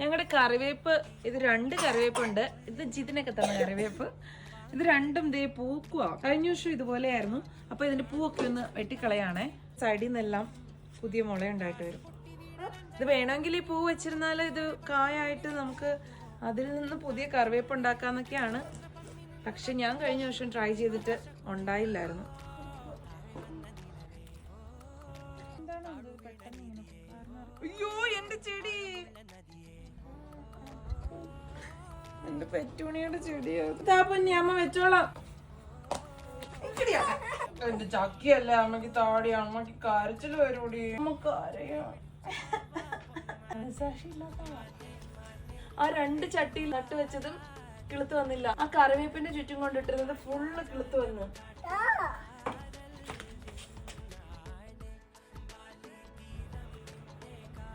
ഞങ്ങളുടെ കറിവേപ്പ് ഇത് രണ്ട് കറിവേപ്പുണ്ട്. ഇത് ജിതിനൊക്കെ തന്ന കറിവേപ്പ്. ഇത് രണ്ടും ദേ പൂക്കുവാ. കഴിഞ്ഞ വർഷം ഇതുപോലെയായിരുന്നു. അപ്പൊ ഇതിന്റെ പൂവൊക്കെ ഒന്ന് വെട്ടിക്കളയാണേ. സൈഡിൽ നിന്നെല്ലാം പുതിയ മുള ഉണ്ടായിട്ട് വരും. ഇത് വേണമെങ്കിൽ ഈ പൂ വെച്ചിരുന്നാൽ ഇത് കായായിട്ട് നമുക്ക് അതിൽ നിന്ന് പുതിയ കറിവേപ്പ് ഉണ്ടാക്കാന്നൊക്കെയാണ്. പക്ഷെ ഞാൻ കഴിഞ്ഞ വർഷം ട്രൈ ചെയ്തിട്ട് ഉണ്ടായില്ലായിരുന്നു. അയ്യോ! എന്റെ പെറ്റൂണിയുടെ ചെടിയോ താപ്പന്നെ അമ്മ വെച്ചോളാം. എന്റെ ചക്കിയല്ലേ അമ്മയ്ക്ക് താടി അമ്മയ്ക്ക് കരച്ചിൽ വരൂടി. നമുക്ക്. ആ രണ്ട് ചട്ടിയിൽ നട്ടുവെച്ചതും കിളുത്ത് വന്നില്ല. ആ കറിവേപ്പിന്റെ ചുറ്റും കൊണ്ടിട്ടിരുന്നത് ഫുള്ള് കിളുത്ത് വന്നു.